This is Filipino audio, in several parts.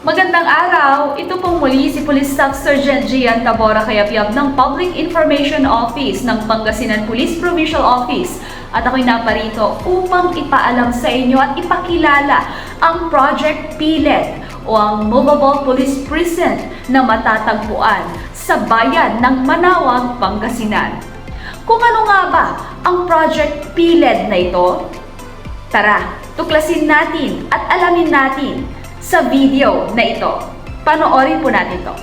Magandang araw! Ito pong muli si Police Staff Sergeant Gian Tabora Kayapyap ng Public Information Office ng Pangasinan Police Provincial Office at ako'y naparito upang ipaalam sa inyo at ipakilala ang Project PILED o ang Movable Police Precinct na matatagpuan sa bayan ng Manawag, Pangasinan. Kung ano nga ba ang Project PILED na ito? Tara, tuklasin natin at alamin natin sa video na ito. Panoorin po natin to.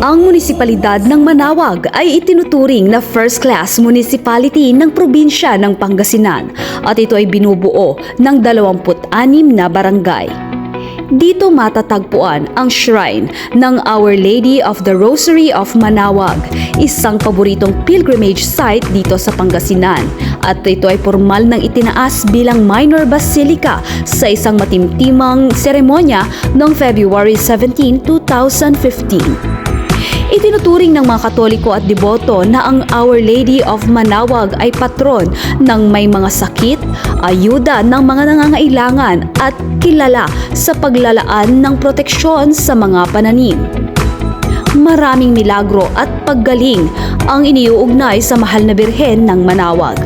Ang munisipalidad ng Manawag ay itinuturing na first-class municipality ng probinsya ng Pangasinan at ito ay binubuo ng 26 na barangay. Dito matatagpuan ang shrine ng Our Lady of the Rosary of Manawag, isang paboritong pilgrimage site dito sa Pangasinan. At ito ay formal nang itinaas bilang minor basilica sa isang matimtimang seremonya noong February 17, 2015. Itinuturing ng mga Katoliko at deboto na ang Our Lady of Manawag ay patron ng may mga sakit, ayuda ng mga nangangailangan at kilala sa paglalaan ng proteksyon sa mga pananim. Maraming milagro at paggaling ang iniuugnay sa mahal na birhen ng Manawag.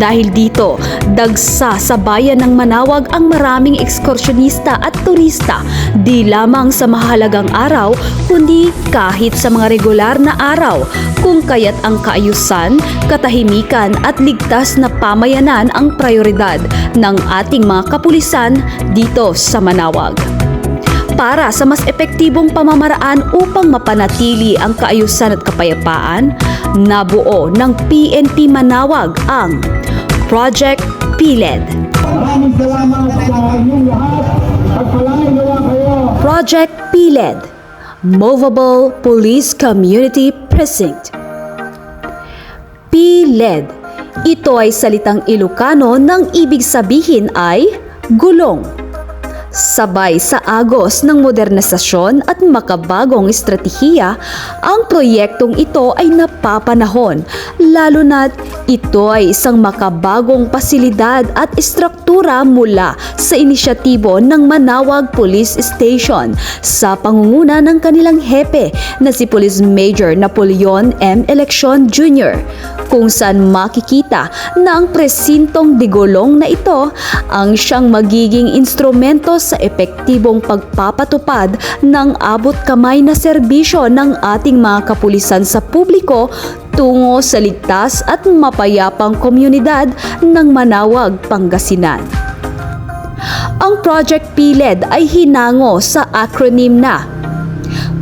Dahil dito, dagsa sa bayan ng Manawag ang maraming ekskursyonista at turista, di lamang sa mahalagang araw, kundi kahit sa mga regular na araw, kung kaya't ang kaayusan, katahimikan at ligtas na pamayanan ang prioridad ng ating mga kapulisan dito sa Manawag para sa mas epektibong pamamaraan upang mapanatili ang kaayusan at kapayapaan, nabuo ng PNP Manawag ang Project PILED. Maraming salamat sa inyong lahat. Pagpalain nawa kayo. Project PILED Movable Police Community Precinct PILED Ito ay salitang Ilocano ng ibig sabihin ay gulong. Sabay sa agos ng modernisasyon at makabagong estratehiya, ang proyektong ito ay napapanahon, lalo na't ito ay isang makabagong pasilidad at istruktura mula sa inisyatibo ng Manawag Police Station sa pangunguna ng kanilang hepe na si Police Major Napoleon M. Election Jr. kung saan makikita na ang presintong digolong na ito ang siyang magiging instrumento sa epektibong pagpapatupad ng abot kamay na serbisyo ng ating mga kapulisan sa publiko tungo sa ligtas at mapayapang komunidad ng Manawag, Pangasinan. Ang Project PILED ay hinango sa acronym na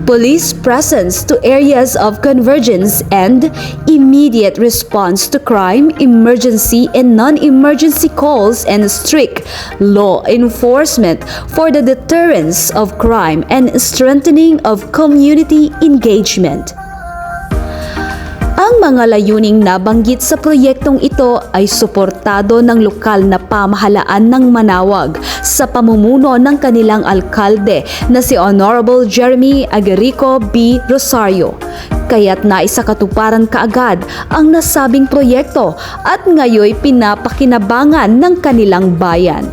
Police Presence to Areas of Convergence and Immediate Response to Crime, Emergency and Non-Emergency Calls and Strict Law Enforcement for the Deterrence of Crime and Strengthening of Community Engagement. Ang mga layuning nabanggit sa proyektong ito ay suportado ng lokal na pamahalaan ng Manawag sa pamumuno ng kanilang alkalde na si Honorable Jeremy Agerico B. Rosario. Kaya't naisakatuparan kaagad ang nasabing proyekto at ngayoy pinapakinabangan ng kanilang bayan.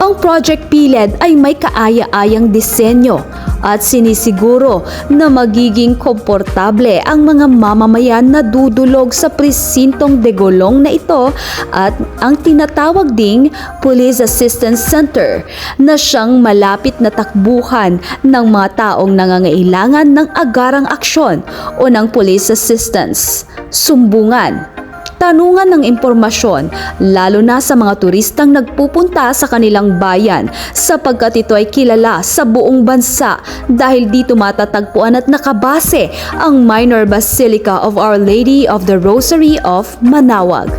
Ang Project PILED ay may kaaya-ayang disenyo at sinisiguro na magiging komportable ang mga mamamayan na dudulog sa presintong degolong na ito at ang tinatawag ding Police Assistance Center na siyang malapit na takbuhan ng mga taong nangangailangan ng agarang aksyon o ng police assistance, sumbungan, tanungan ng impormasyon lalo na sa mga turistang nagpupunta sa kanilang bayan sapagkat ito ay kilala sa buong bansa dahil dito matatagpuan at nakabase ang Minor Basilica of Our Lady of the Rosary of Manawag.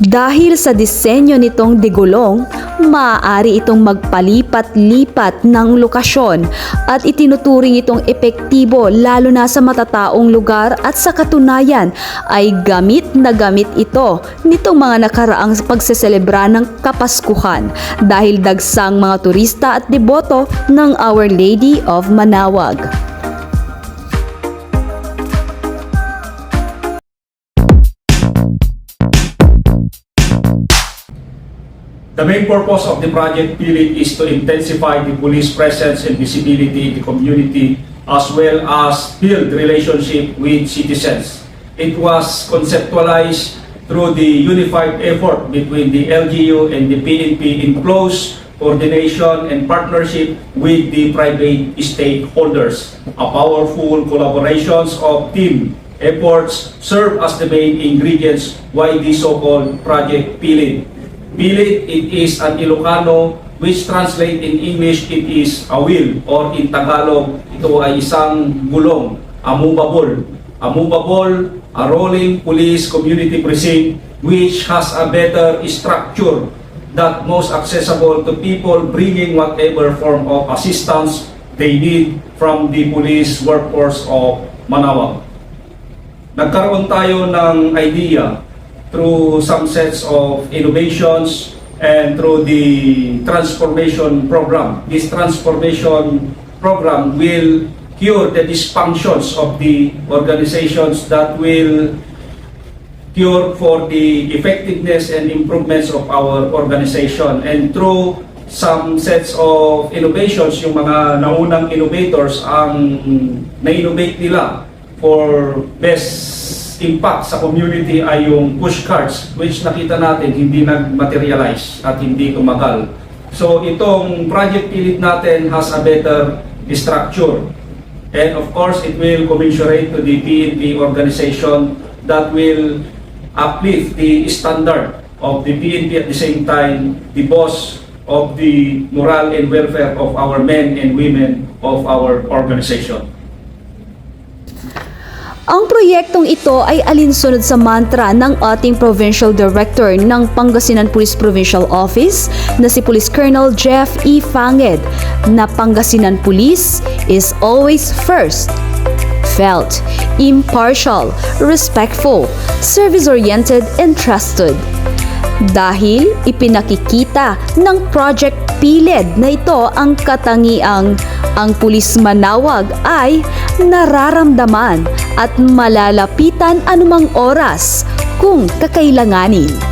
Dahil sa disenyo nitong digulong, maaari itong magpalipat-lipat ng lokasyon at itinuturing itong epektibo lalo na sa matataong lugar at sa katunayan ay gamit na gamit ito nitong mga nakaraang pagseselebra ng Kapaskuhan dahil dagsang mga turista at deboto ng Our Lady of Manawag. The main purpose of the project PILIT is to intensify the police presence and visibility in the community as well as build relationship with citizens. It was conceptualized through the unified effort between the LGU and the PNP in close coordination and partnership with the private stakeholders. A powerful collaborations of team efforts serve as the main ingredients why the so-called Project PILIT. PILIT, it is an Ilocano which translate in English, it is a will or in Tagalog, ito ay isang gulong, a movable. A movable, a rolling police community precinct which has a better structure that most accessible to people bringing whatever form of assistance they need from the police workforce of Manawag. Nagkaroon tayo ng idea through some sets of innovations and through the transformation program. This transformation program will cure the dysfunctions of the organizations that will cure for the effectiveness and improvements of our organization. And through some sets of innovations, yung mga naunang innovators ang na-innovate nila for best impact sa community ay yung push cards which nakita natin hindi nag-materialize at hindi tumagal. So itong project pilit natin has a better structure. And of course, it will commensurate to the PNP organization that will uplift the standard of the PNP at the same time, the boss of the morale and welfare of our men and women of our organization. Ang proyektong ito ay alinsunod sa mantra ng ating Provincial Director ng Pangasinan Police Provincial Office na si Police Colonel Jeff E. Fanged na Pangasinan Police is always first. Felt, impartial, respectful, service-oriented, and trusted. Dahil ipinakikita ng Project Piled na ito ang katangiang ang pulis manawag ay nararamdaman at malalapitan anumang oras kung kakailanganin.